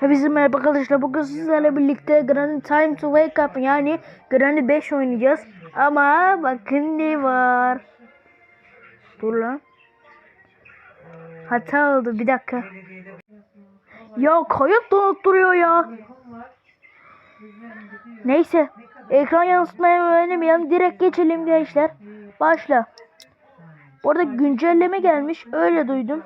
Hepinize merhaba arkadaşlar. Bugün sizlerle birlikte Granny Time to Wake Up yani Granny 5 oynayacağız. Ama bakın ne var. Dur lan. Hata oldu bir dakika. Ya kayıt donutturuyor ya. Neyse. Ekran yansıtmayı öğrenemeyelim. Direkt geçelim gençler. Başla. Bu arada güncelleme gelmiş. Öyle duydum.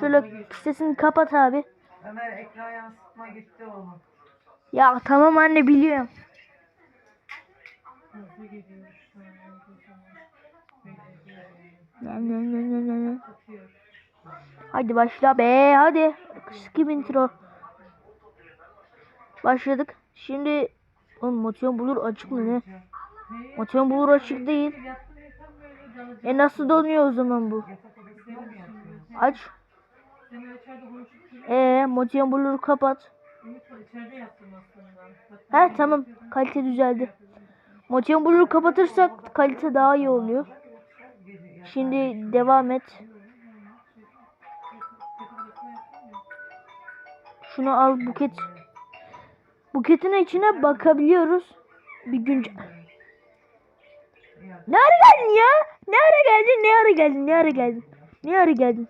Şöyle sesini kapat abi. Ömer ekran yansıtma gitti oğlum. Ya tamam anne biliyorum. Hadi başla be hadi. Skip intro. Başladık. Şimdi Oğlum motivasyon bulur açık mı ne? Motivasyon bulur açık değil. E nasıl donuyor o zaman bu? Aç. E motivasyon bulur kapat. He tamam kalite düzeldi. Motivasyon bulur kapatırsak kalite daha iyi oluyor. Şimdi devam et. Şunu al buket. Buketin içine bakabiliyoruz. Bir gün. Ne ara geldin ya? Ne ara geldin? Ne ara geldin? Ne ara geldin? Ne ara geldin?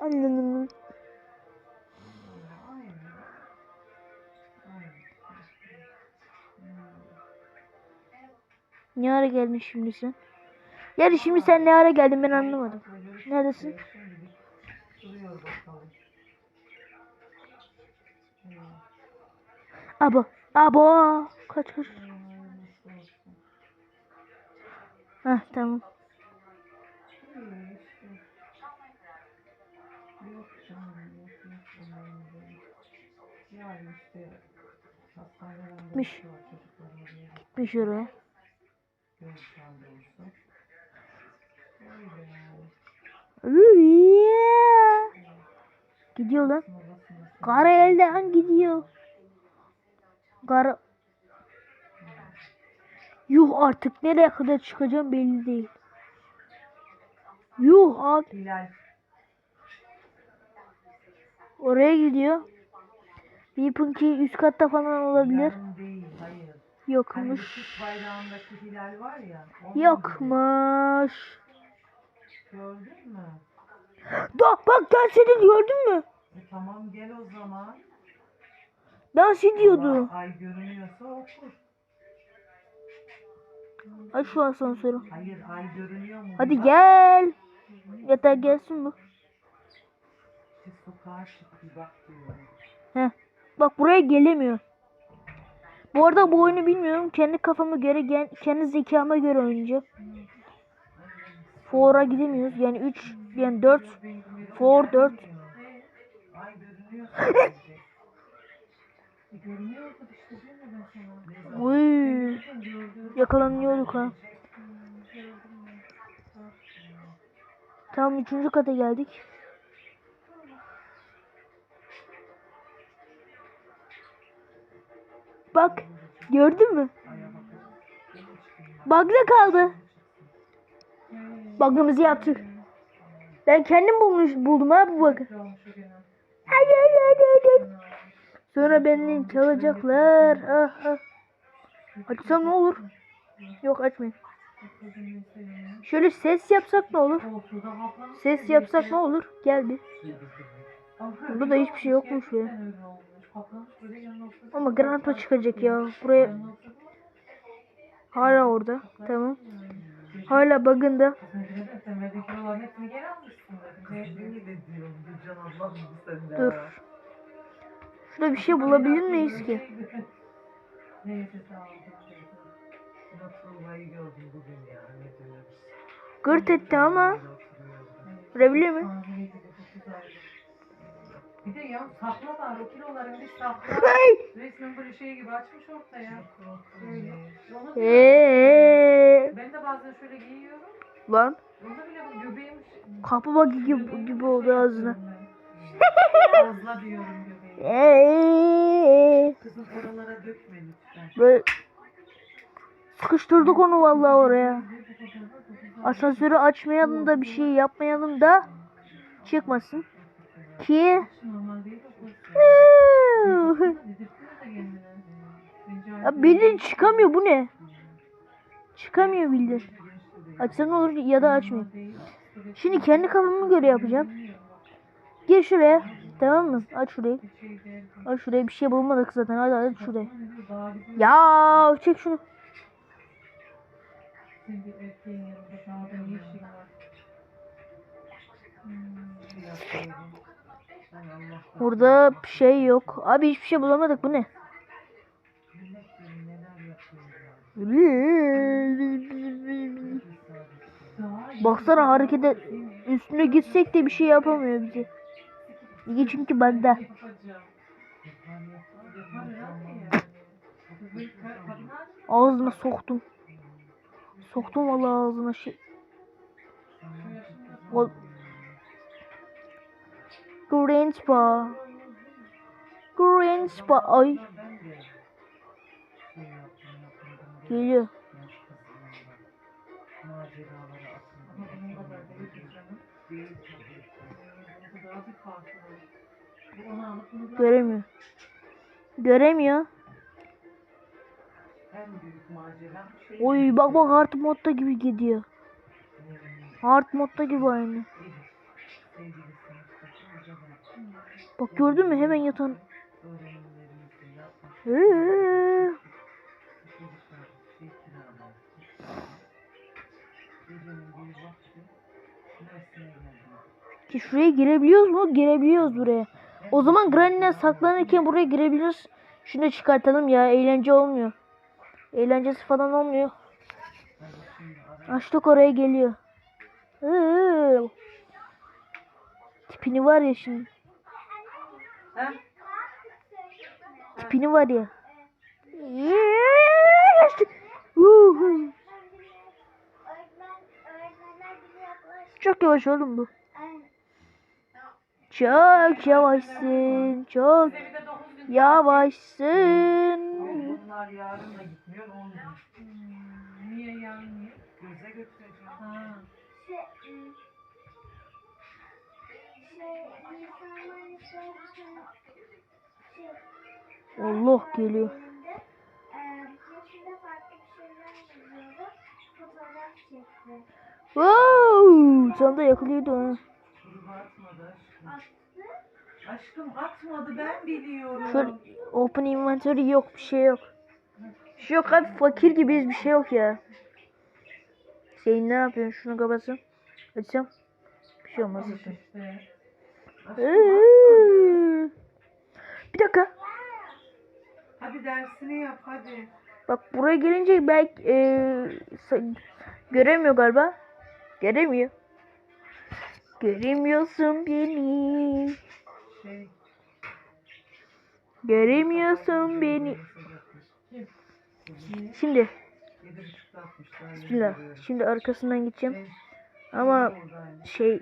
Anladım. Ne ara geldin şimdi sen? Yani şimdi sen ne ara geldin ben anlamadım. Neredesin? Abo. Abo. Kaç kaç. Heh tamam. İşte hastaneden Gitmiş. Gitmiş oraya. Gidiyor lan. Kara elden gidiyor. Kara... Yuh artık nereye kadar çıkacağım belli değil. Yuh abi. Oraya gidiyor. Weapon üst katta falan olabilir. Hayır. Hani Yokmuş. Yokmuş. Gördün mü? Da, bak dans ediyor gördün mü? E tamam gel o zaman. Dans ediyordu. Ay görünüyorsa okur. Aç şu asansörü. Hayır ay görünüyor mu? Hadi gel. Yeter gelsin bu. Sokağa çık bir bak diyor. Heh. Bak buraya gelemiyor. Bu arada bu oyunu bilmiyorum. Kendi kafama göre, kendi zekama göre oynayacağım. For'a gidemiyoruz. Yani 3, yani 4. For 4. Ay görünüyorsa diyecek. E, Görünüyordu işte değil mi ben sana? Uy. Yakalanıyorduk ha. Tam üçüncü kata geldik. Bak. Gördün mü? Bug'da kaldı. Bug'ımızı yaptık. Ben kendim bulmuş buldum ha bu hadi. Sonra beni çalacaklar. Ah, ah. Açsam ne olur? Yok açmayın. Şöyle ses yapsak ne olur? Ses yapsak ne olur? Gel bir. Burada da hiçbir şey yokmuş ya. Ama granata çıkacak ya. Buraya hala orada. Tamam. Hala de. Dur. Şurada bir şey bulabilir miyiz ki? Gırt etti ama. Görebilir mi? Bir de ya sakla da o kiloların bir sakla. Resmen böyle şey gibi açmış ortaya. Böyle. Onu- Eee. Ben de bazen şöyle giyiyorum. Lan. Onda bile bu göbeğim Kapı bak gibi, gibi oldu ağzına. Fazla diyorum göbeğim. Eee. Kızım oralara dökme lütfen. Böyle sıkıştırdık onu vallahi oraya. Asansörü açmayalım da bir şey yapmayalım da çıkmasın. Ki Normal değil o burası. Dedirtme de kendine. Bence ya bildiğin çıkamıyor bu ne? Çıkamıyor bildiğin. Açsan olur ya da açmayayım. Şimdi kendi kafama göre yapacağım. Gir şuraya. Tamam mı? Aç şurayı. Aç şuraya bir şey bulmadık zaten. Hadi. Daha bir Ya çek şunu. Burada bir şey yok. Abi hiçbir şey bulamadık. Bu ne? Baksana hareket et. Üstüne gitsek de bir şey yapamıyor bize. İyi çünkü bende. Ağzına soktum. Soktum vallahi ağzına şey. şu onu alıp bunu bırak. Göremiyor. Göremiyor. Oy bak bak hard modda gibi gidiyor. Hard modda gibi aynı. Bak gördün mü hemen yatan. ki şuraya girebiliyoruz mu? Girebiliyoruz buraya. O zaman Granny'ne saklanırken buraya girebiliriz. Şunu çıkartalım ya. Eğlence olmuyor. Eğlencesi falan olmuyor. Açtık oraya geliyor. Ee, tipini var ya şimdi. Ha? Tipini var ya. Çok yavaş oğlum bu. Çok yavaşsın. Çok yavaşsın. Bunlar yarın da gitmiyor. Niye niye? Göze götüreceğim. Allah geliyor. Wow, yakalıyordu ha. Gruba atmadı aşkım. Atmadı ben biliyorum. Şöyle open inventory yok bir şey yok. Bir şey yok abi fakir gibiyiz bir şey yok ya. Şey ne yapıyorsun şunu kapatsın. Açacağım. Bir şey olmaz. İşte. Ee, Bir dakika. Hadi dersini yap hadi. Bak buraya gelince belki sa- göremiyor galiba. Göremiyor. Göremiyorsun beni. Şey. Göremiyorsun beni. Şimdi bismillah. Şimdi arkasından gideceğim. Ama şey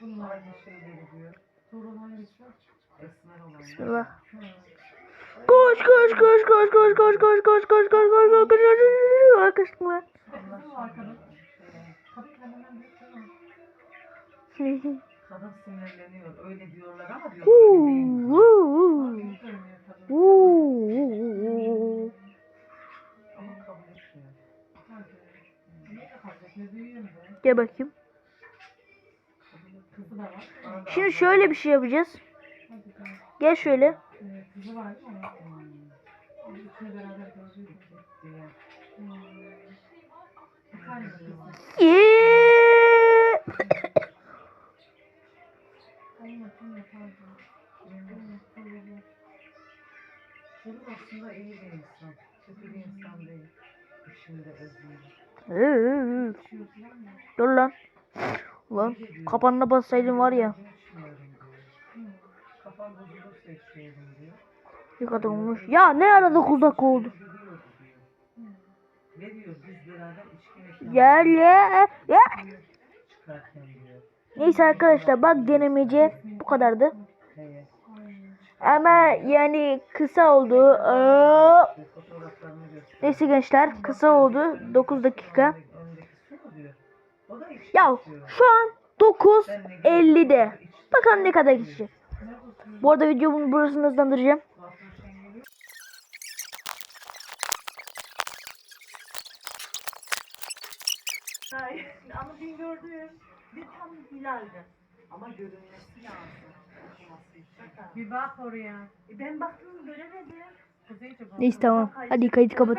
Bunun aynı şeyleri diyor. Bismillah. Koş koş koş koş koş koş koş koş koş koş koş koş koş var kadın. Sinirleniyor. Öyle diyorlar ama diyor. öyle değil. Şimdi şöyle bir şey yapacağız. Gel şöyle. Çocuk aslında Dur lan. Ulan kapanına bassaydın var ya. Ne kadar olmuş. Ya ne arada uzak oldu. Gel ya. ya. Neyse arkadaşlar bak denemece bu kadardı. Ama yani kısa oldu. Göster. Neyse gençler kısa oldu. 9 dakika. Ya şu an 9.50'de. Bakalım ne kadar geçecek. Bu arada videomun burasını hızlandıracağım. Ama dün gördüm. Bir tam hilaldi. Ama görünmesi lazım. Bir bak oraya. E ben baktım göremedim. Neyse tamam. Hadi kayıt kapat.